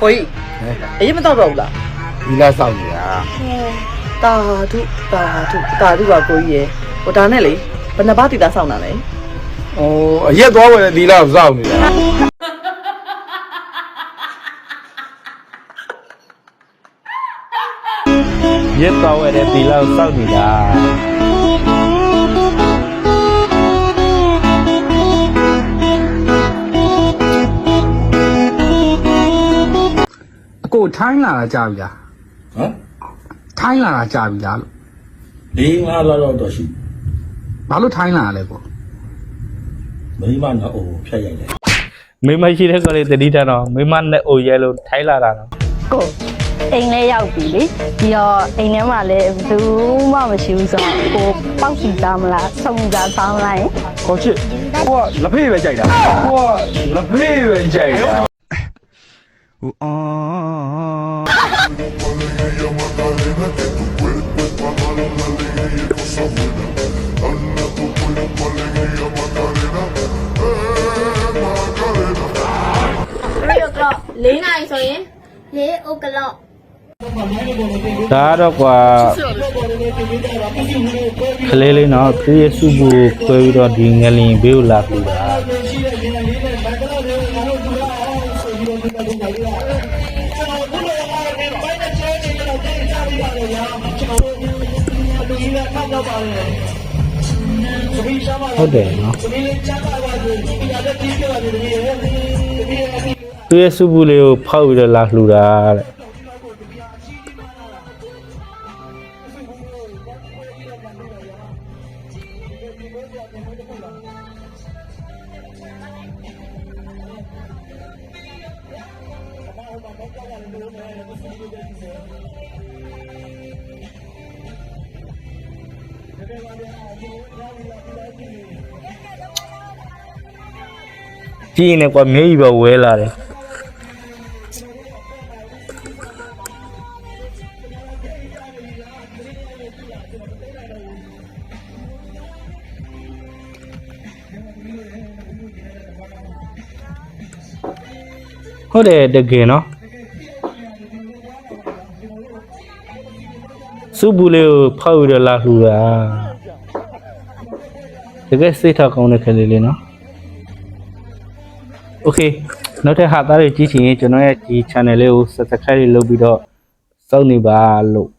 ကိုကြီးအရင်မတော့တော့ဘူးလားဒီလားစောင့်နေတာတာဓုတာဓုတာဓုပါကိုကြီးရယ်ဟိုဒါနဲ့လေဘယ်နှပါးတီတာစောင့်တာလဲဟိုအရက်သွားဝယ်တဲ့ဒီလားစောင့်နေတာရက်သွားဝဲတဲ့ဒီလောက်စောက်နေတာ ကိုထိုင်းလာတာကြာပြီလားဟမ်ထိုင်းလာတာကြာပြီလားလို့လေးငါးလောက်တော့ရှိဘာလို့ထိုင်းလာရလဲကိုမိမနော်အိုဖြတ်ရိုက်တယ်မိမရှိတဲ့ကလေးတတိတတော့မိမနဲ့အိုရဲလို့ထိုင်းလာတာတော့ကိုအိမ်လေးရောက်ပြီလေပြီးတော့အိမ်ထဲမှာလည်းဘယ်သူမှမရှိဘူးဆိုတော့ကိုပေါက်စီသားမလားစုံစားသားမလားယင်ခေါ်ချစ်ဟိုကလက်ဖေးပဲကြိုက်တာဟိုကလက်ဖေးပဲကြိုက်တာ Uh, oh. three o'clock ၄နာရီဆိုရင်၄ o'clock ဒါတော့ကွာကလေးလေးနော်ခရီးစုဘူးပွဲပြီးတော့ဒီငလင်ဘေးကိုလာပြီလား တာဟုတ်တယ်နော်သူရဲ့စုဘူးလေးကိုဖောက်ပြီးတော့လာလှူတာတဲ့ ကြည့်နေကွာမျက်ရည်ပဲဝဲလာတယ်ဟုတ်တယ်တကယ်နော်စုဘူးလေးကိုဖောက်ပြီးတော့လာလှူတာ တကယ်စိတ်ထောက်ကောင်းတဲ့ခလေးလေးနော် โอเคနောက်ထပ်ဟာသားတွေကြည့်ချင်ရင်ကျွန်တော်ရဲ့ဒီ channel လေးကို subscribe လုပ်ပြီးတော့စောင့်နေပါလို့